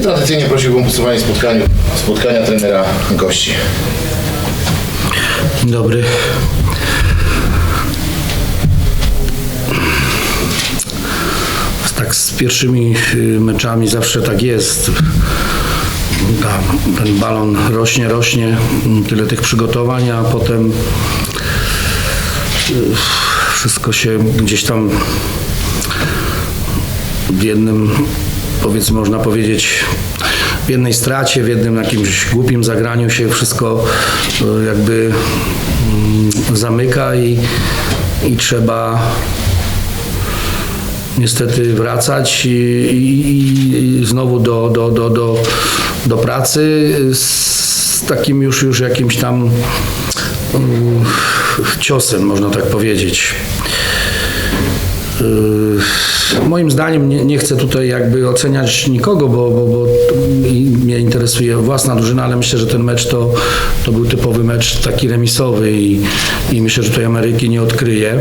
I tradycyjnie prosiłbym o podsumowanie spotkaniu, spotkania trenera gości. Dobry. Tak z pierwszymi y, meczami zawsze tak jest. Ten balon rośnie, rośnie, mm, tyle tych przygotowań, a potem y, wszystko się gdzieś tam w jednym, powiedzmy, można powiedzieć, w jednej stracie, w jednym jakimś głupim zagraniu się wszystko e, jakby mm, zamyka i, i trzeba niestety wracać i, i, i znowu do, do, do, do, do pracy z takim już, już jakimś tam mm, ciosem, można tak powiedzieć. Yy, Moim zdaniem nie, nie chcę tutaj jakby oceniać nikogo, bo, bo, bo mnie interesuje własna drużyna, ale myślę, że ten mecz to, to był typowy mecz taki remisowy i, i myślę, że tutaj Ameryki nie odkryje.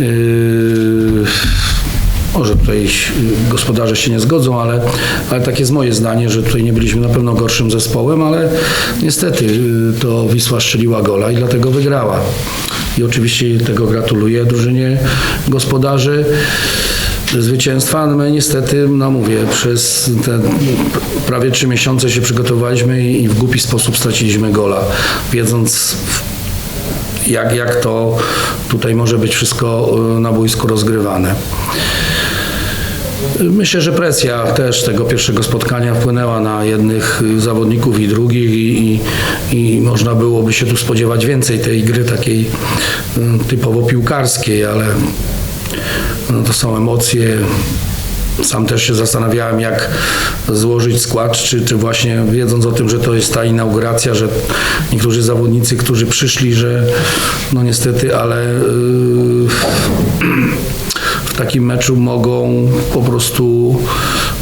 Yy, może tutaj y, gospodarze się nie zgodzą, ale, ale takie jest moje zdanie, że tutaj nie byliśmy na pewno gorszym zespołem, ale niestety y, to Wisła strzeliła gola i dlatego wygrała. I oczywiście tego gratuluję drużynie gospodarzy zwycięstwa. No My niestety, no mówię, przez te prawie trzy miesiące się przygotowaliśmy i w głupi sposób straciliśmy gola, wiedząc jak, jak to tutaj może być wszystko y, na boisku rozgrywane. Myślę, że presja też tego pierwszego spotkania wpłynęła na jednych zawodników i drugich i, i, i można byłoby się tu spodziewać więcej tej gry takiej y, typowo piłkarskiej, ale no, to są emocje. Sam też się zastanawiałem, jak złożyć skład, czy, czy właśnie wiedząc o tym, że to jest ta inauguracja, że niektórzy zawodnicy, którzy przyszli, że no niestety, ale yy, w takim meczu mogą po prostu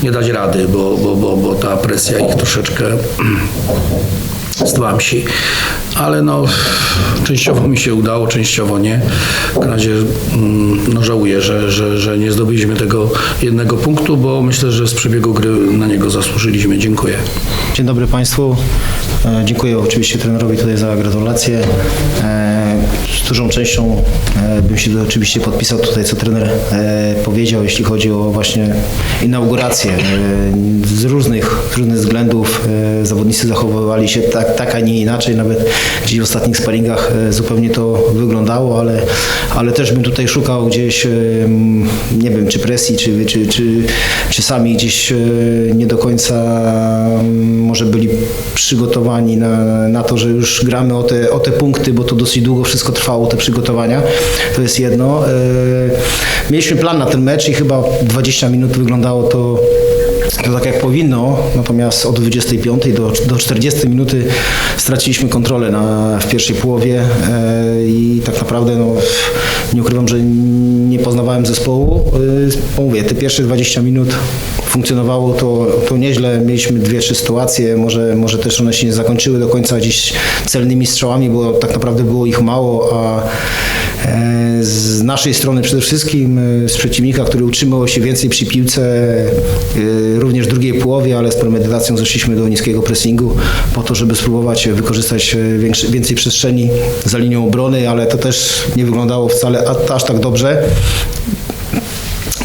nie dać rady, bo, bo, bo, bo ta presja ich troszeczkę stłamsi. Ale no, częściowo mi się udało, częściowo nie. W razie mm, no, żałuję, że, że, że nie zdobyliśmy tego jednego punktu, bo myślę, że z przebiegu gry na niego zasłużyliśmy. Dziękuję. Dzień dobry Państwu. E, Dziękuję oczywiście trenerowi tutaj za gratulacje. Dużą częścią e, bym się oczywiście podpisał tutaj, co trener e, powiedział, jeśli chodzi o właśnie inaugurację. E, Z różnych, z różnych względów zawodnicy zachowywali się tak, tak, a nie inaczej. Nawet gdzieś w ostatnich sparingach e, zupełnie to wyglądało, ale, ale też bym tutaj szukał gdzieś, e, nie wiem, czy presji, czy, czy, czy, czy sami gdzieś e, nie do końca może byli przygotowani na, na to, że już gramy o te, o te punkty, bo to dosyć długo wszystko trwało, te przygotowania. To jest jedno. Mieliśmy plan na ten mecz i chyba 20 minut wyglądało to to tak jak powinno, natomiast od 25 do, do 40 minuty straciliśmy kontrolę na, w pierwszej połowie e, i tak naprawdę no, nie ukrywam, że nie poznawałem zespołu. E, mówię, te pierwsze 20 minut funkcjonowało to, to nieźle, mieliśmy dwie, trzy sytuacje, może, może też one się nie zakończyły do końca gdzieś celnymi strzałami, bo tak naprawdę było ich mało, a z naszej strony przede wszystkim e, z przeciwnika, który utrzymał się więcej przy piłce, e, również w drugiej połowie, ale z premedytacją zeszliśmy do niskiego pressingu po to, żeby spróbować wykorzystać e, więcej przestrzeni za linią obrony, ale to też nie wyglądało wcale aż tak dobrze.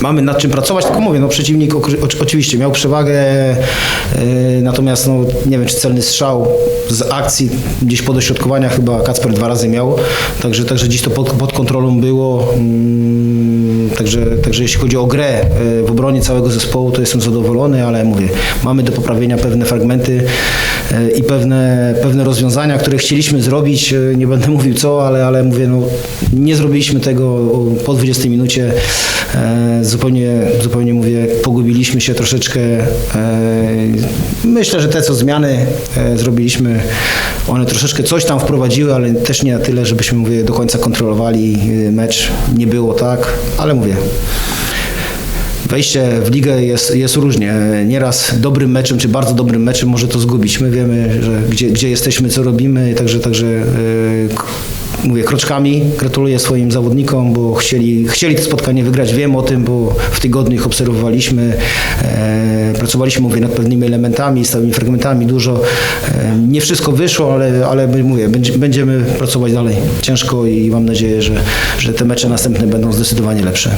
Mamy nad czym pracować, tylko mówię, no przeciwnik oczywiście miał przewagę, yy, natomiast no, nie wiem, czy celny strzał z akcji gdzieś po dośrodkowaniach chyba Kacper dwa razy miał, także, także dziś to pod, pod kontrolą było. Mm, Także, także jeśli chodzi o grę yy, w obronie całego zespołu, to jestem zadowolony, ale mówię, mamy do poprawienia pewne fragmenty yy, i pewne, pewne rozwiązania, które chcieliśmy zrobić. Nie będę mówił co, ale, ale mówię, no, nie zrobiliśmy tego po 20 minucie. E, Zupełnie, zupełnie mówię, pogubiliśmy się troszeczkę. E, Myślę, że te co zmiany e, zrobiliśmy, one troszeczkę coś tam wprowadziły, ale też nie na tyle, żebyśmy mówię, do końca kontrolowali mecz. Nie było tak, ale mówię. Wejście w ligę jest, jest różnie. Nieraz dobrym meczem, czy bardzo dobrym meczem może to zgubić. My wiemy, że gdzie, gdzie jesteśmy, co robimy, także, także mówię, kroczkami. Gratuluję swoim zawodnikom, bo chcieli, chcieli to spotkanie wygrać. Wiem o tym, bo w tygodniu ich obserwowaliśmy. E, pracowaliśmy, mówię, nad pewnymi elementami, stałymi fragmentami, dużo. E, nie wszystko wyszło, ale, ale mówię, będzie, będziemy pracować dalej ciężko i mam nadzieję, że, że te mecze następne będą zdecydowanie lepsze.